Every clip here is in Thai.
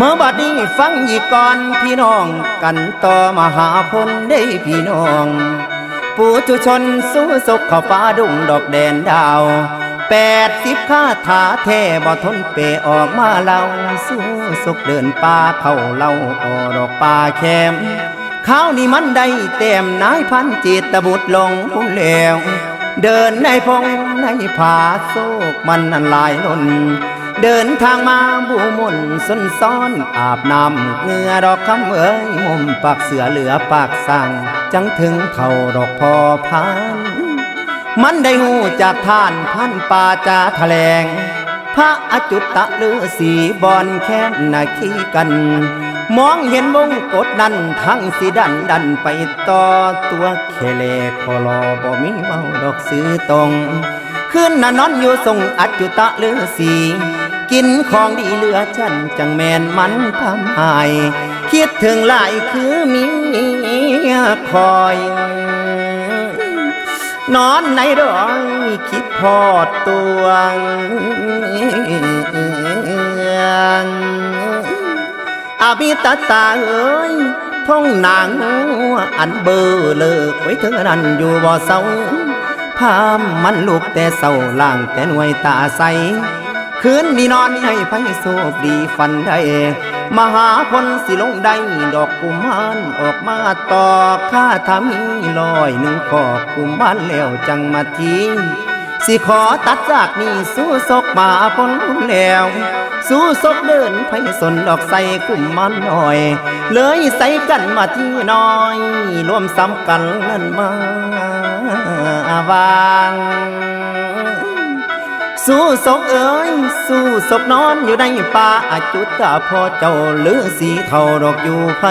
เมื่อบัดนี้ฟังอีกก่อนพี่น้องกันต่อมหาพลได้พี่น้องผู้จุชนสู้ศกเข้าฟ้าดุงดอกแดนดาวแปดสิบข้าถาแท่บ่ทนเปออกมาเล่าสู้ศกเดินป่าเข้าเล่าออดอกป่าแคมข้าวนี่มันได้เต็มนายพันจิตบุตรลงพุ่นแล้วเดินในพงในผาโศกมันอันลายล้น เดินทางมาบูมุนสนซ้อนอาบน้ำเงือดอกคำเอ้ยมุมปากเสือเหลือปากสั่ง จังถึงเท่าดอกพอพานมันได้หูจากท่านพันป่าจาแถลง พระอจุตะลือสีบอนแค้นนาคีกัน มองเห็นวงกดนั้นทั้งสีดันดันไปต่อตัวเคเลคอลอบ่มีเมาดอกซื้อตรง ขึ้นน่ะนอนอยู่ทรงอจุตะลือสี กินของดีเหลือฉันจังแมนมันทำหายคิดถึงหลายคือมีคอย นอนในดอยคิดพอดตัวอาบิตาตาเอ้ยท้องนางอันเบอเลิกไว้เธอนั้นอยู่บ่เศร้าพามมันลูกแต่เศร้าล่างแต่หน่วยตาใส คืนนี้นอนให้ไพโศกดีฟันได้มหาพลสิลงได้ดอกกุมารออกมาต่อข้าทามีลอยหนึ่งขอบกุมารแล้วจังมาทีสิขอตัดจากนี้สู้ศกมาพลแล้ว สู้ศกเดินไพสนดอกใส่กุมมันหน่อย เลยใส่กันมาที่น้อย รวมซ้ำกันเงินมาวาง สู้ศกเอ้ยสู้ศกนอนอยู่ในป่าอาจุตาพ่อเจ้าหรือสีเทาดอกอยู่ไผ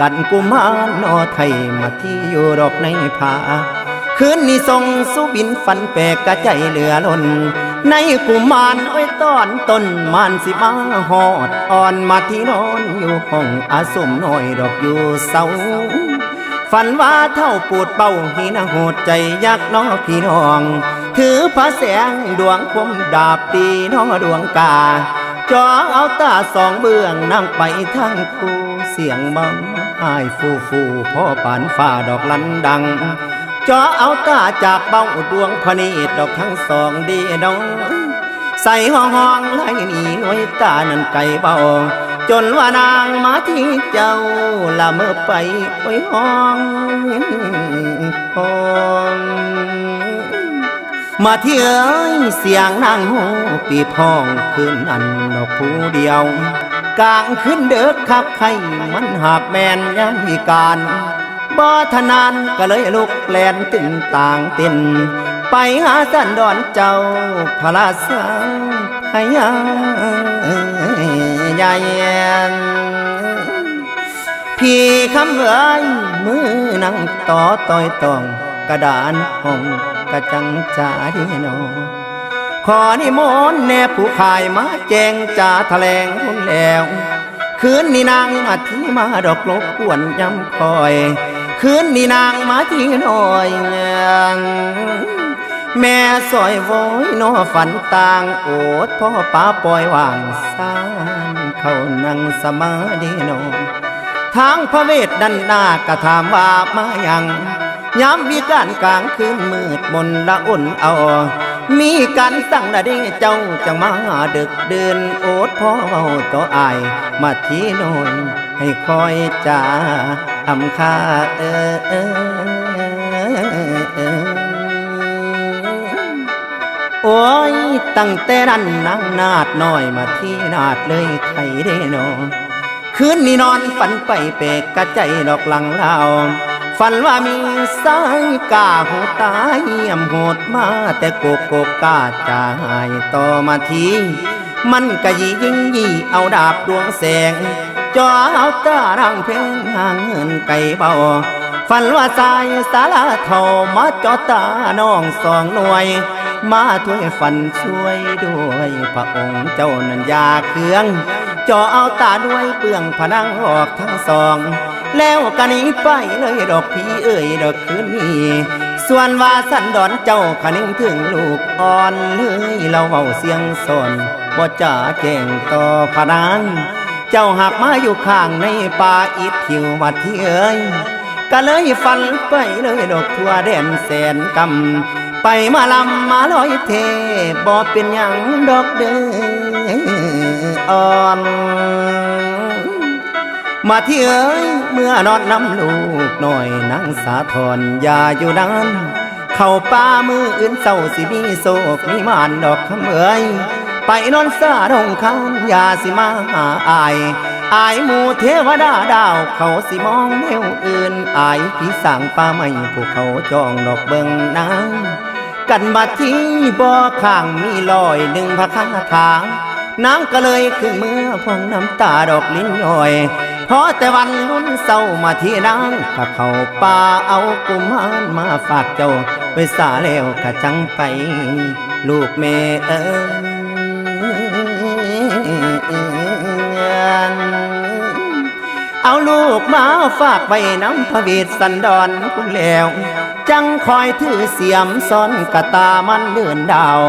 กันกุมารนอไทยมาที่อยู่ดอกในผาคืนนี้ทรงสุบินฟันแปลกกระใจเหลือล้น ในกุมารอ้อยต้อนต้นมานสิมาหอดอ่อนมาที่นอนอยู่ห้องอาสมน้อยดอกอยู่เสาฝันว่าเท่าปูดเป่าหีนาโหดใจยักน้อพี่น้อง ถือพระแสงดวงคมดาบตีน้อดวงกาจอเอาตาสองเบื้องนั่งไปทั้งคู่เสียงบังหายฟูฟูพ่อปานฝ่าดอกลันดังจอเอาตาจากเบ้าดวงพนตรดอกทั้งสองดีดองใส่ห้องห้องไล่หนีหน่วยตานั้นไก่เบาจนว่านางมาที่เจ้าละเมื่อไปไปห้อง มาเที่ยเสียงนางโหปีพองคืนนั้นดอกผู้เดียว กลางคืนเด็กคักไข่มันหากแมนยังมีการบ่ทนานก็เลยลุกแลนตึงต่างต้นไปหาสันดอนเจ้าพระราชาพยาใหญ่พี่คำเอ้ยมือนั่งต่อต่อยตองกระดานห้อง กระจังจาดีนอขอนิมนต์แน่ผู้ขายมาแจงจ่าแถลงคนแล้ว คืนนี้นางมาที่มาดอกลบกวนย้ำคอย คืนนี้นางมาที่น้อยงางแม่สอยโวยนอฝันต่างโอดพ่อป้าปล่อยวางสานเขานั่งสมาธินอทางพระเวทดันหน้ากระถามว่ามายัง ยามวิการกลางคืนมืดมนละอุ่นเอา มีการสั่งละด้เจ้าจังมาดึกเดินโอดพ่อเว้าต่ออาย มาที่โนนให้คอยจ่าอำคาเออออเออโอ้ย ตั้งแต่นั้นนางนาดน้อยมาที่นาดเลยไทยเด้นอคืนนี้นอนฝันไปเปกกระใจดอกหลังเลา ฝันว่ามีสายกาหูตายเยี่ยมโหดมาแต่โกกโกกกาจายต่อมาทีมันกะยียิงยี่เอาดาบดวงแสงจอเอาตารังเพลงหางเงินไก่เบาฝันว่าสายสาลาเท่ามาจอตาน้องสองหน่วย มาถ้วยฝันช่วยด้วยพระองค์เจ้านันยาเครื่องจอเอาตาด้วยเปลืองผนังออกทั้งสอง แล้วกันนี้ไปเลยดอกพี่เอ่ยดอกคืนนี้ส่วนว่าสันดอนเจ้าขนึงถึงลูกอ่อนเลยเราเบาเสียงสนบ่จ่าแจ้งต่อผนังเจ้าหักมาอยู่ข้างในป่าอิฐหิววัดที่เอ้ยก็เลยฝันไปเลยดอกทั่วแดนแสนกำไปมาลำมาลอยเทบ่เป็นหยังดอกเด้ออ่อน มาที่เอ้ยเมื่อนอนน้ำลูกหน่อยนั่งสาทรอย่าอยู่นานเข้าป่ามืออื่นเศร้าสิมีโศกมีมานดอกคำเอ้ยไปนอนสาดงคานอย่าสิมาหาอายอายหมู่เทวดาดาว เขาสิมองแนวอื่นอายพี่สั่งป่าไม่พวกเขาจองดอกเบิงนางกันมาที่บ่อข้างมีลอยหนึ่งพระคาถางนางก็เลยขึ้นเมื่อพองน้ำตาดอกลิ้นย่อย พอแต่วันนู้นเศร้ามาที่นางก็เข้าป่าเอากุมารมาฝากเจ้าไปสาแล้วกะจังไป ลูกแม่เอ้ยเอาลูกมาฝากไปน้ำพระเวทสันดรพุ่งแล้ว จังคอยถือเสียมซ้อนกะตามันเดินดาว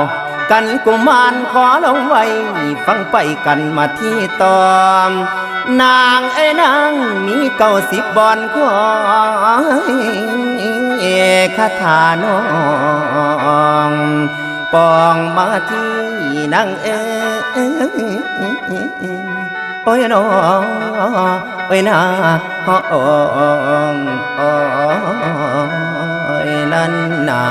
กันกุมารขอลงไว้ ฟังไปกันมาที่ตอม นางเอ้นางมีเก้าสิบบอนขอเอคาถาน้องปองมาที่นางเอ้ยโอ้ยน้องโอ้ยนาโอ้ยนั่นนา